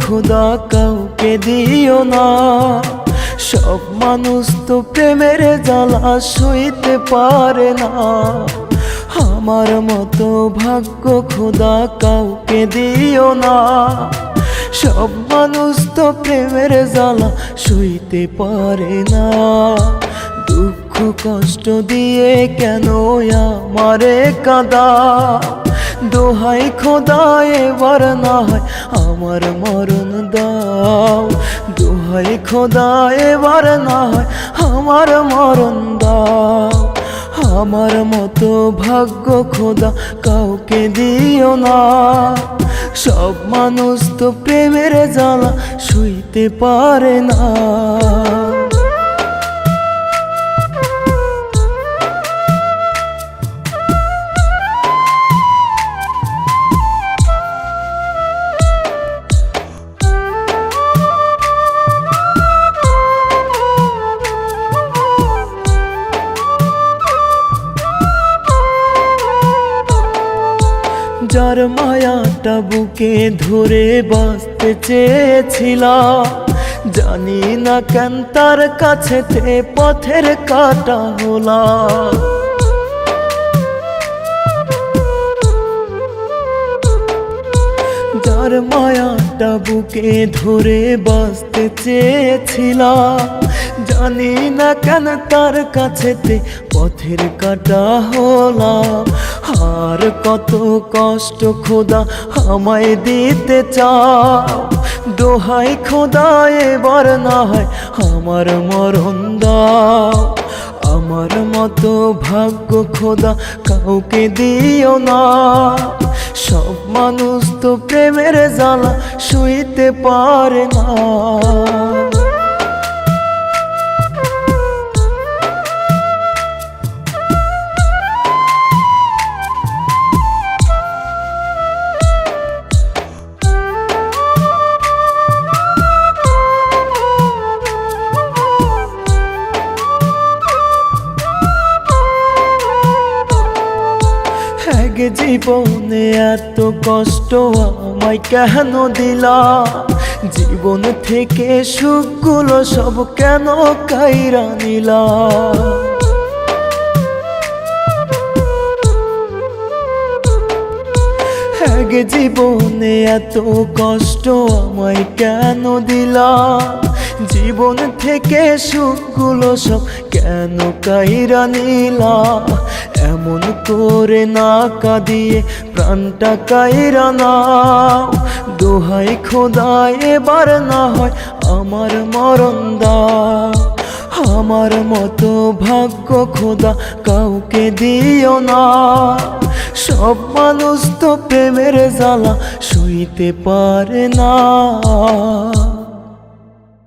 খোদা কাউকে দিও না। সব মানুষ তো প্রেমের জ্বালা সইতে পারে না। আমার মতো ভাগ্য খোদা কাউকে দিও না। সব মানুষ তো প্রেমের জ্বালা সইতে পারে না। দুঃখ কষ্ট দিয়ে কেন আমারে কাদা? দোহাই খোদা এবার না হয়, আমার মরণ দাও। দোহাই খোদা এবার না হয়, আমার মরণ দাও। আমার মতো ভাগ্য খোদা কাউকে দিও না। সব মানুষ তো প্রেমের জ্বালা শুইতে পারে না। যার মায়াটা বুকে ধরে বাঁচতে চেয়েছিলাম। জানি না কেন তার কাছেতে পথের কাটা হলাম। যার মায়াটা বুকে ধরে বাঁচতে চেয়েছিলাম। জানি না কেন তার কাছেতে পথের কাটা হলাম আর কত কষ্ট খোদা আমায় দিতে চাও। দোহাই খোদা, এবার না হয় আমার মরণ দাও। আমার মতো ভাগ্য খোদা কাউকে দিও না। সব মানুষ তো প্রেমের জ্বালা শুইতে পারে না। এক জীবনে এত কষ্ট আমায় কেন দিলা? জীবন থেকে সুখগুলো সব কেন কাইরা নিলা? এক জীবনে এত কষ্ট আমায় কেন দিলা? জীবন থেকে সুখগুলো সব কেন কাইরা নিলা? এমন করে না কাঁদিয়ে প্রাণটা কাইরা নাও। দোহাই খোদা এবার না হয় আমার মরণ দাও। আমার মতো ভাগ্য খোদা কাউকে দিও না। সব মানুষ তো প্রেমের জ্বালা শুইতে পারে না।